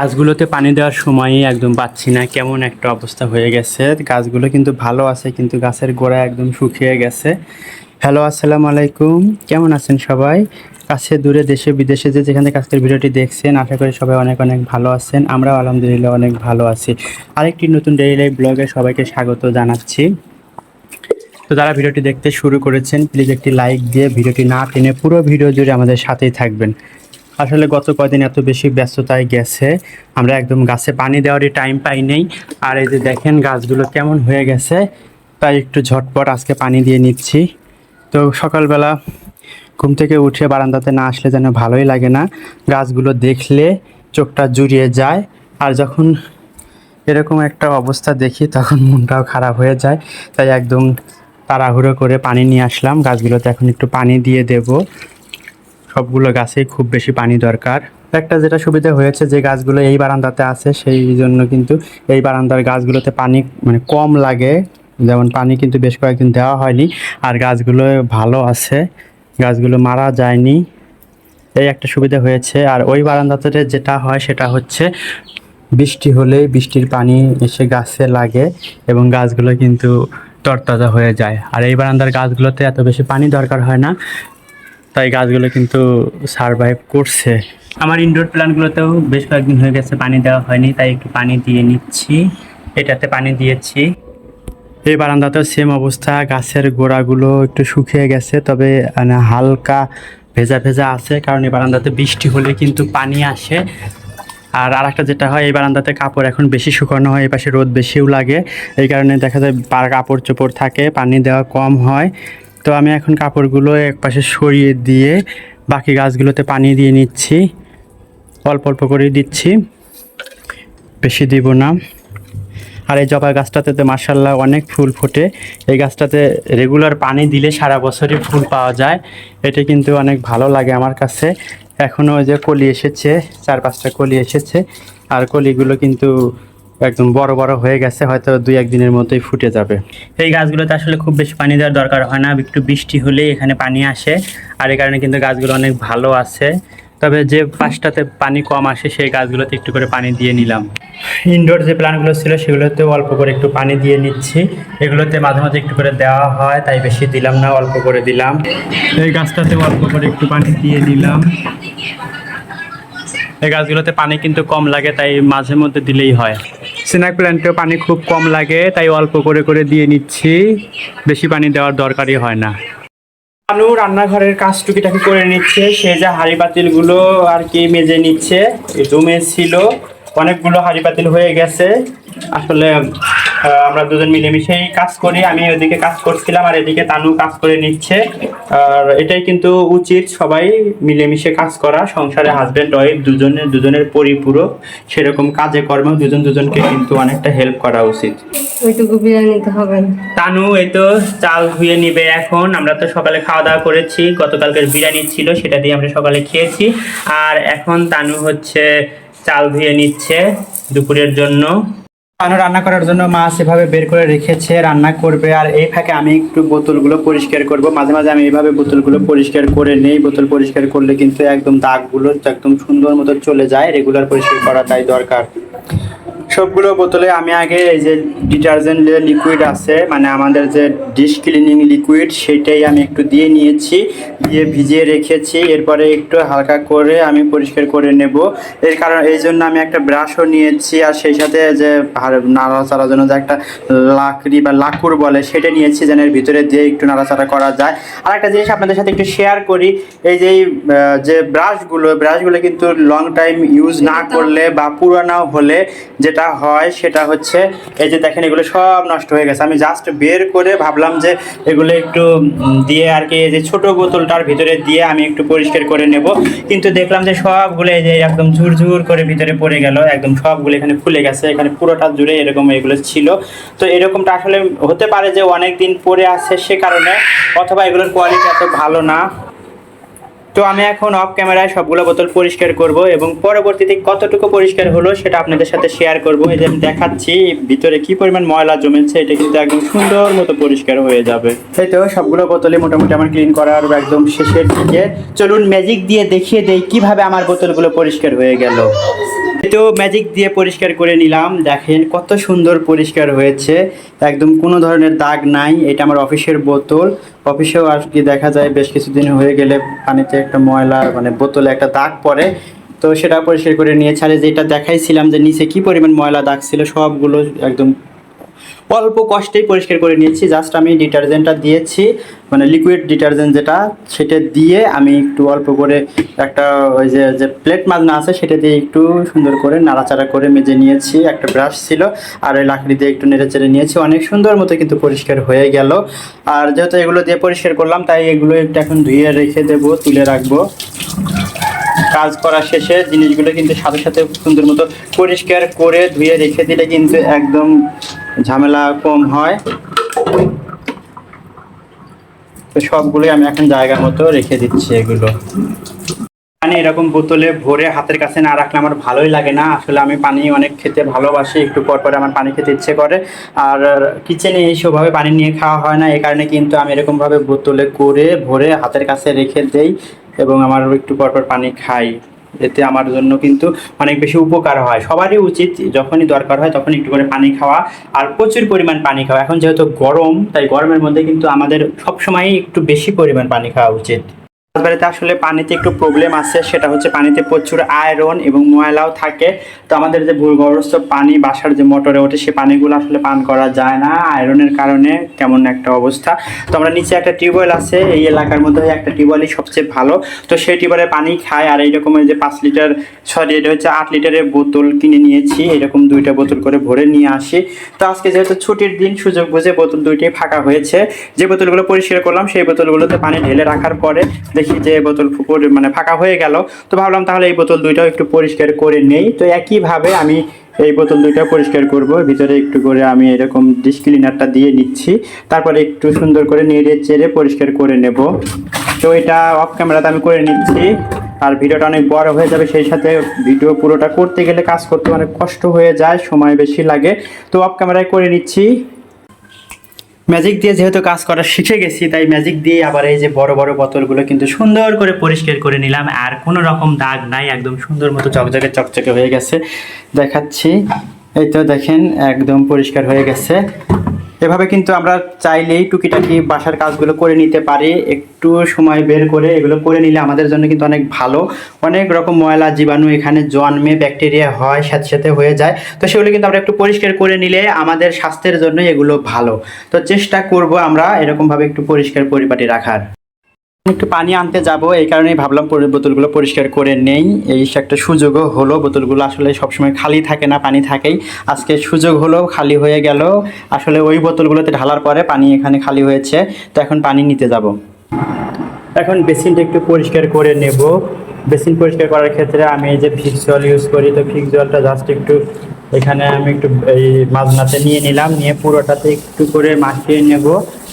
গাছগুলোতে পানি দেওয়ার সময়ই একদম পাচ্ছি না, কেমন একটা অবস্থা হয়ে গেছে। গাছগুলো কিন্তু ভালো আছে, কিন্তু গাছের গোড়া একদম শুকিয়ে গেছে। হ্যালো, আসসালামু আলাইকুম। কেমন আছেন সবাই? কাছে, দূরে, দেশে, বিদেশে যে যেখান থেকে আজকের ভিডিওটি দেখছেন, আশা করি সবাই অনেক অনেক ভালো আছেন। আমরাও আলহামদুলিল্লাহ অনেক ভালো আছি। আরেকটি নতুন ডেইলি লাইফ ব্লগে সবাইকে স্বাগত জানাচ্ছি। তো যারা ভিডিওটি দেখতে শুরু করেছেন প্লিজ একটি লাইক দিয়ে ভিডিওটি না টেনে পুরো ভিডিও জুড়ে আমাদের সাথেই থাকবেন। আসলে গত কয়দিন এত বেশি ব্যস্ততায় গেছে। আমরা একদম গাছে পানি দেওয়ারই টাইম পাই নেই। আর এই যে দেখেন গাছগুলো কেমন হয়ে গেছে, তাই একটু ঝটপট আজকে পানি দিয়ে নিচ্ছি। তো সকালবেলা ঘুম থেকে উঠে বারান্দাতে না আসলে যেন ভালোই লাগে না। গাছগুলো দেখলে চোখটা জুড়িয়ে যায়। আর যখন এরকম একটা অবস্থা দেখি, তখন মনটাও খারাপ হয়ে যায়। তাই একদম তাড়াহুড়ো করে পানি নিয়ে আসলাম। গাছগুলোতে এখন একটু পানি দিয়ে দেব। সবগুলো গাছেই খুব বেশি পানি দরকার। একটা যেটা সুবিধা হয়েছে যে গাছগুলো এই বারান্দাতে আছে, সেই জন্য কিন্তু এই বারান্দার গাছগুলোতে পানি মানে কম লাগে। যেমন পানি কিন্তু বেশ কয়েকদিন দেওয়া হয়নি। আর গাছগুলো ভালো আছে। গাছগুলো মারা যায়নি। এই একটা সুবিধা হয়েছে। আর ওই বারান্দাতে যেটা হয়, সেটা হচ্ছে বৃষ্টি হলেই বৃষ্টির পানি এসে গাছে লাগে এবং গাছগুলো কিন্তু তরতাজা হয়ে যায়। আর এই বারান্দার গাছগুলোতে এত বেশি পানি দরকার হয় না। তাই গাছগুলো কিন্তু সারভাইভ করছে। আমার ইনডোর প্ল্যান্টগুলোতেও বেশ কয়েকদিন হয়ে গেছে পানি দেওয়া হয়নি তাই একটু পানি দিয়ে নিচ্ছি। এটাতে পানি দিয়েছি। এই বারান্দাতেও সেম অবস্থা গাছের গোড়াগুলো একটু শুকিয়ে গেছে তবে মানে হালকা ভেজা ভেজা আছে কারণ এই বারান্দাতে বৃষ্টি হলে কিন্তু পানি আসে। আর আরেকটা যেটা হয় এই বারান্দাতে কাপড় এখন বেশি শুকানো হয় এই পাশে রোদ বেশিও লাগে। এই কারণে দেখা যায় কাপড় চোপড় থাকে পানি দেওয়া কম হয়। তো আমি এখন কাপড়গুলো এক পাশে সরিয়ে দিয়ে বাকি গাছগুলোতে পানি দিয়ে নিচ্ছি। অল্প অল্প করে দিচ্ছি। বেশি দিব না। আর এই জবা গাছটাতে তো মার্শাল্লাহ অনেক ফুল ফোটে। এই গাছটাতে রেগুলার পানি দিলে সারা বছরই ফুল পাওয়া যায়। এটা কিন্তু অনেক ভালো লাগে আমার কাছে। এখনও যে কলি এসেছে, চার পাঁচটা কলি এসেছে। আর কলিগুলো কিন্তু একদম বড় বড় হয়ে গেছে, হয়তো দুই একদিনের মধ্যেই ফুটে যাবে। এই গাছগুলোতে আসলে খুব বেশি পানি দেওয়ার দরকার হয় না, একটু বৃষ্টি হলেই এখানে পানি আসে। আর এই কারণে কিন্তু গাছগুলো অনেক ভালো আছে। তবে যে পাশটাতে পানি কম আসে, সেই গাছগুলোতে একটু করে পানি দিয়ে নিলাম। ইনডোর যে প্ল্যান্টগুলো ছিল, সেগুলোতেও অল্প করে একটু পানি দিয়ে নিচ্ছি। এগুলোতে মাঝে মাঝে একটু করে দেওয়া হয়, তাই বেশি দিলাম না, অল্প করে দিলাম। এই গাছটাতে অল্প করে একটু পানি দিয়ে দিলাম এই গাছগুলোতে পানি কিন্তু কম লাগে, তাই মাঝে মধ্যে দিলেই হয়। স্নেক প্ল্যান্টেও পানি খুব কম লাগে, তাই অল্প করে করে দিয়ে নিচ্ছি। বেশি পানি দেওয়ার দরকারই হয় না। আলু রান্নাঘরের কাজ টুকিটাকি করে নিচ্ছে, সে যা হাঁড়ি পাতিলগুলো আর কি মেজে নিচ্ছে জমে ছিল, অনেকগুলো হাঁড়ি পাতিল হয়ে গেছে। আসলে আমরা দুজন মিলেমিশেই কাজ করি। আমি ওদিকে কাজ করছিলাম আর এদিকে তানু কাজ করে নিচ্ছে। আর এটাই কিন্তু উচিত সবাই মিলেমিশে কাজ করা সংসারে হাজব্যান্ড ওয়াইফ দুজনের দুজনের পরিপূরক। সেরকম কাজে কর্মেও দুজন দুজনকে কিন্তু অনেকটা হেল্প করা উচিত। ওইটুকু বিরিয়ানিতে হবে। তানু এই তো চাল ধুয়ে নিবে এখন। আমরা তো সকালে খাওয়া দাওয়া করেছি। গতকালকের বিরিয়ানি ছিল সেটা দিয়ে আমরা সকালে খেয়েছি। আর এখন তানু হচ্ছে চাল ধুয়ে নিচ্ছে দুপুরের জন্য। তানু রান্না করার জন্য মাছ এভাবে বের করে রেখেছে, রান্না করবে। আর এই ফাঁকে আমি একটু বোতলগুলো পরিষ্কার করব। মাঝে মাঝে আমি এইভাবে বোতলগুলো পরিষ্কার করে নেই। বোতল পরিষ্কার করলে কিন্তু একদম দাগগুলো একদম সুন্দর মতো চলে যায়। রেগুলার পরিষ্কার করাটাই দরকার। সবগুলো বোতলে আমি আগে এই যে ডিটারজেন্ট যে লিকুইড আছে মানে আমাদের যে ডিশ ক্লিনিং লিকুইড সেটাই আমি একটু দিয়ে নিয়েছি দিয়ে ভিজিয়ে রেখেছি। এরপরে একটু হালকা করে আমি পরিষ্কার করে নেব। এর কারণ এই জন্য আমি একটা ব্রাশও নিয়েছি আর সেই সাথে যে নাড়াচাড়ার জন্য যে একটা লাকড়ি বা লাকুর বলে সেটা নিয়েছি যেন এর ভিতরে দিয়ে একটু নাড়াচাড়া করা যায়। আর একটা জিনিস আপনাদের সাথে একটু শেয়ার করি এই যে যে ব্রাশগুলো ব্রাশগুলো কিন্তু লং টাইম ইউজ না করলে বা পুরানো হলে যেটা হয় সেটা হচ্ছে এই যে দেখেন এগুলো সব নষ্ট হয়ে গেছে। আমি জাস্ট বের করে ভাবলাম যে এগুলো একটু দিয়ে আর কি এই যে ছোট বোতলটার ভিতরে দিয়ে আমি একটু পরিষ্কার করে নেব। কিন্তু দেখলাম যে সবগুলো এই যে একদম ঝুরঝুর করে ভিতরে পড়ে গেল, একদম সবগুলো এখানে খুলে গেছে, এখানে পুরোটা জুড়ে এরকম এগুলো ছিল। তো এরকমটা আসলে হতে পারে যে অনেক দিন পরে আছে সে কারণে, অথবা এগুলোর কোয়ালিটি এত ভালো না। তো আমি এখন অফ ক্যামেরায় সবগুলো বোতল পরিষ্কার করব এবং পরবর্তীতে কতটুকু পরিষ্কার হলো সেটা আপনাদের সাথে শেয়ার করব। এই যে আমি দেখাচ্ছি, ভিতরে কি পরিমাণ ময়লা জমেছে, এটা কিন্তু একদম সুন্দর মতো পরিষ্কার হয়ে যাবে। এই তো সবগুলো বোতলে মোটামুটি আমার ক্লিন করার একদম শেষের দিকে। চলুন ম্যাজিক দিয়ে দেখিয়ে দেই কীভাবে আমার বোতলগুলো পরিষ্কার হয়ে গেল। তো ম্যাজিক দিয়ে পরিষ্কার করে নিলাম। দেখেন কত সুন্দর পরিষ্কার হয়েছে। একদম কোনো ধরনের দাগ নাই। এটা আমার অফিসের বোতল। অফিসেও আর কি দেখা যায় বেশ কিছুদিন হয়ে গেলে পানিতে একটা ময়লা মানে বোতলে একটা দাগ পড়ে। তো সেটা পরিষ্কার করে নিয়েছে আর যেটা দেখাইছিলাম যে নিচে কি পরিমাণ ময়লা দাগ ছিল, সবগুলো একদম অল্প কষ্টেই পরিষ্কার করে নিয়েছি। জাস্ট আমি ডিটারজেন্টটা দিয়েছি মানে লিকুইড ডিটারজেন্ট যেটা, সেটা দিয়ে আমি একটু অল্প করে একটা ওই যে যে প্লেট মাজনা আছে, সেটা দিয়ে একটু সুন্দর করে নাড়াচাড়া করে মেজে নিয়েছি। একটা ব্রাশ ছিল, আর ওই লাকড়ি দিয়ে একটু নেড়ে চেড়ে নিয়েছি। অনেক সুন্দর মতো কিন্তু পরিষ্কার হয়ে গেল। আর যেহেতু এগুলো দিয়ে পরিষ্কার করলাম, তাই এগুলো একটু এখন ধুয়ে রেখে দেবো, তুলে রাখব। কাজ করা শেষে জিনিসগুলো কিন্তু সাথে সাথে সুন্দর মতো পরিষ্কার করে ধুয়ে রেখে দিলে কিন্তু একদম ঝামেলা কম হয়। তো সবগুলোই আমি এখন জায়গা মতো রেখে দিচ্ছি এগুলো। পানি এরকম বোতলে ভরে হাতের কাছে না রাখলে আমার ভালোই লাগে না। আসলে আমি পানি অনেক খেতে ভালোবাসি, একটু পর পরে আমার পানি খেতে ইচ্ছে করে। আর কিচেনে এই এইসবভাবে পানি নিয়ে খাওয়া হয় না এই কারণে কিন্তু আমি এরকমভাবে বোতলে করে ভরে হাতের কাছে রেখে দেই এবং আমার একটু পর পর পানি খাই। এতে আমার জন্য কিন্তু অনেক বেশি উপকার হয়। সবারই উচিত যখনই দরকার হয় তখন একটু করে পানি খাওয়া আর প্রচুর পরিমাণ পানি খাওয়া। এখন যেহেতু গরম, তাই গরমের মধ্যে কিন্তু আমাদের সবসময়ই একটু বেশি পরিমাণ পানি খাওয়া উচিত। বাড়িতে আসলে পানিতে একটু প্রবলেম আছে, সেটা হচ্ছে পানিতে প্রচুর আয়রন এবং ময়লাও থাকে। তো আমাদের যে ভূগর্ভস্থ পানি, বাসার যে মোটরে ওঠে, সে পানিগুলো আসলে পান করা যায় না। আয়রনের কারণে কেমন একটা অবস্থা। তো আমরা নিচে একটা টিউবওয়েল আছে, এই এলাকার মধ্যে একটা টিউবওয়েলই সবচেয়ে ভালো। তো সেই টিউবওয়েলের পানি খায় আর এইরকমের যে পাঁচ লিটার, সরি, এটা হচ্ছে আট লিটারের বোতল কিনে নিয়েছি। এরকম দুইটা বোতল করে ভরে নিয়ে আসি। তো আজকে যেহেতু ছুটির দিন, সুযোগ বুঝে বোতল দুইটাই ফাঁকা হয়েছে। যে বোতলগুলো পরিষ্কার করলাম, সেই বোতলগুলোতে পানি ঢেলে রাখার পরে দেখি যে বোতল মানে ফাঁকা হয়ে গেল। তো ভাবলাম তাহলে এই বোতল দুইটাও একটু পরিষ্কার করে নেই। তো একইভাবে আমি এই বোতল দুইটা পরিষ্কার করব। ভিতরে একটু করে আমি এরকম ডিশ ক্লিনারটা দিয়ে নিচ্ছি। তারপরে একটু সুন্দর করে নেড়ে চেড়ে পরিষ্কার করে নেব। তো এটা অফ ক্যামেরাতে আমি করে নিচ্ছি। আর ভিডিওটা অনেক বড় হয়ে যাবে, সেই সাথে ভিডিও পুরোটা করতে গেলে কাজ করতে অনেক কষ্ট হয়ে যায়, সময় বেশি লাগে। তো অফ ক্যামেরায় করে নিচ্ছি। ম্যাজিক দিয়ে যেহেতু কাজ করা শিখে গেছি, তাই ম্যাজিক দিয়ে আবার এই যে বড় বড় বোতলগুলো কিন্তু সুন্দর করে পরিষ্কার করে নিলাম। আর কোনো রকম দাগ নাই, একদম সুন্দর মতো চকচকে চকচকে হয়ে গেছে। দেখাচ্ছি। এই তো দেখেন, একদম পরিষ্কার হয়ে গেছে। এভাবে কিন্তু আমরা চাইলেই টুকিটাকি বাসার কাজগুলো করে নিতে পারি। একটু সময় বের করে এগুলো করে নিলে আমাদের জন্য কিন্তু অনেক ভালো। অনেক রকম ময়লা, জীবাণু এখানে জন্মে ব্যাকটেরিয়া হয়, সাথে সাথে হয়ে যায়। তো সেগুলো কিন্তু আমরা একটু পরিষ্কার করে নিলে আমাদের স্বাস্থ্যের জন্য এগুলো ভালো। তো চেষ্টা করব আমরা এরকমভাবে একটু পরিষ্কার পরিপাটি রাখার। একটু পানি আনতে যাব, এই কারণেই ভাবলাম বোতলগুলো পরিষ্কার করে নেই। এই একটা সুযোগও হলো, বোতলগুলো আসলে সবসময় খালি থাকে না, পানি থাকেই। আজকে সুযোগ হলো, খালি হয়ে গেল। আসলে ওই বোতলগুলোতে ঢালার পরে পানি এখানে খালি হয়েছে, তো এখন পানি নিতে যাব। এখন বেসিনটা একটু পরিষ্কার করে নেব। বেসিন পরিষ্কার করার ক্ষেত্রে আমি এই যে ফিক্স জল ইউজ করি, তো ফিক্স জলটা জাস্ট একটু এখানে আমি একটু এই মাজনাতে নিয়ে নিলাম, নিয়ে পুরোটাতে একটু করে মাখিয়ে নেব।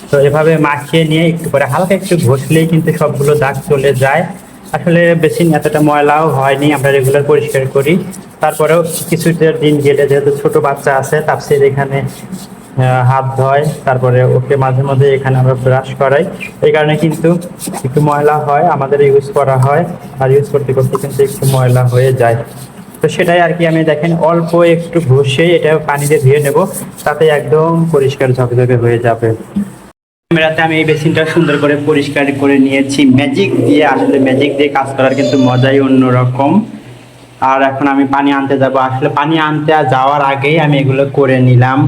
তো এভাবে মাখিয়ে নিয়ে একটু করে হালকা একটু ঘষলেই কিন্তু সবগুলো দাগ চলে যায়। আসলে বেশি এতটা ময়লাও হয়নি, আমরা রেগুলার পরিষ্কার করি। তারপরেও কিছুটা দিন গেলে যেহেতু ছোট বাচ্চা আছে তাপসির এখানে হাত ধয়, তারপরে ওকে মাঝে মাঝে এখানে আমরা ব্রাশ করাই। এই কারণে কিন্তু একটু ময়লা হয়, আমাদের ইউজ করা হয়, আর ইউজ করতে করতে কিন্তু একটু ময়লা হয়ে যায়। তো সেটাই আর কি আমি দেখেন, অল্প একটু ঘষে এটা পানিতে ধুয়ে নেব, তাতে একদম পরিষ্কার ঝকঝকে হয়ে যাবে। ক্যামেরাতে আমি এই বেসিনটা সুন্দর করে পরিষ্কার করে নিয়েছি। ম্যাজিক দিয়ে, আসলে ম্যাজিক দিয়ে কাজ করার কিন্তু মজাই অন্যরকম। আর এখন আমি পানি আনতে যাব। আসলে পানি আনতে যাওয়ার আগেই আমি এগুলো করে নিলাম।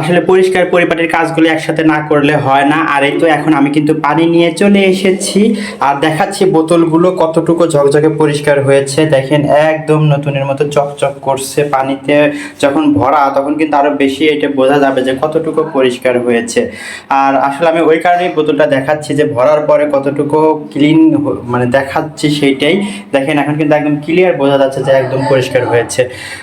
আসলে পরিষ্কার পরিপাটির কাজগুলো একসাথে না করলে হয় না। আর এই তো এখন আমি কিন্তু পানি নিয়ে চলে এসেছি। আর দেখাচ্ছি বোতলগুলো কতটুকু ঝকঝকে পরিষ্কার হয়েছে। দেখেন, একদম নতুনের মতো চকচক করছে পানিতে। যখন ভরা, তখন কিন্তু আরও বেশি এটা বোঝা যাবে যে কতটুকু পরিষ্কার হয়েছে। আর আসলে আমি ওই কারণেই বোতলটা দেখাচ্ছি যে ভরার পরে কতটুকু ক্লিন মানে দেখাচ্ছি সেইটাই। দেখেন, এখন কিন্তু একদম ক্লিয়ার বোঝা যাচ্ছে যে একদম পরিষ্কার হয়েছে।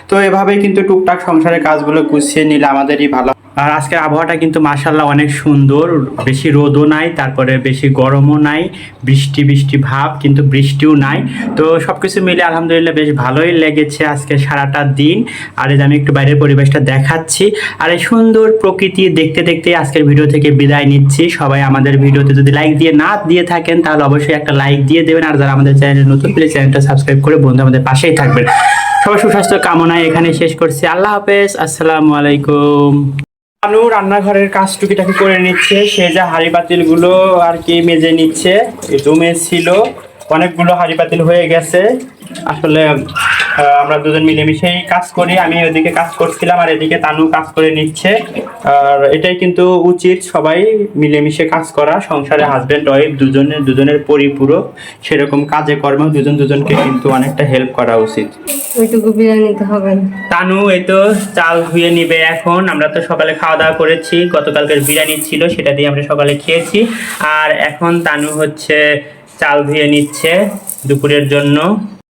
তো এভাবেই কিন্তু টুকটাক সংসারের কাজগুলো গুছিয়ে নিলে আমাদেরই ভালো আর আজকের আবহাওয়াটা কিন্তু মাসাল্লাহ অনেক সুন্দর। বেশি রোদও নাই, তারপরে বেশি গরমও নাই, বৃষ্টি বৃষ্টি ভাব, কিন্তু বৃষ্টিও নাই। তো সব কিছু মিলে আলহামদুলিল্লাহ বেশ ভালোই লেগেছে আজকে সারাটা দিন। আর এই আমি একটু বাইরের পরিবেশটা দেখাচ্ছি। আর এই সুন্দর প্রকৃতি দেখতে দেখতে আজকের ভিডিও থেকে বিদায় নিচ্ছি। সবাই আমাদের ভিডিওতে যদি লাইক দিয়ে না দিয়ে থাকেন, তাহলে অবশ্যই একটা লাইক দিয়ে দেবেন। আর যারা আমাদের চ্যানেলে নতুন প্লিজ চ্যানেলটা সাবস্ক্রাইব করে বন্ধু আমাদের পাশেই থাকবেন। সবার সুস্বাস্থ্য কামনায় এখানে শেষ করছি। আল্লাহ হাফেজ। আসসালামু আলাইকুম। আনু রান্নাঘরের কাজ টুকিটাকি করে নিচ্ছে, সে যা হাড়ি পাতিলগুলো আর কি মেজে নিচ্ছে জমে ছিল, অনেকগুলো হাড়ি বাতিল হয়ে গেছে। আসলে আমরা দুজন মিলেমিশেই কাজ করি। আমি ওদিকে কাজ করছিলাম আর এদিকে তানু কাজ করে নিচ্ছে। আর এটাই কিন্তু উচিত সবাই মিলেমিশে কাজ করা সংসারে হাজবেন্ড ওয়াইফ দুজনের দুজনের পরিপূরক। সেরকম কাজে কর্মেও দুজন দুজনকে কিন্তু অনেকটা হেল্প করা উচিত। ওইটুকু হবে। তানু এই তো চাল ধুয়ে নিবে এখন। আমরা তো সকালে খাওয়া দাওয়া করেছি। গতকালকের বিরিয়ানি ছিল সেটা দিয়ে আমরা সকালে খেয়েছি। আর এখন তানু হচ্ছে চাল ধুয়ে নিচ্ছে দুপুরের জন্য।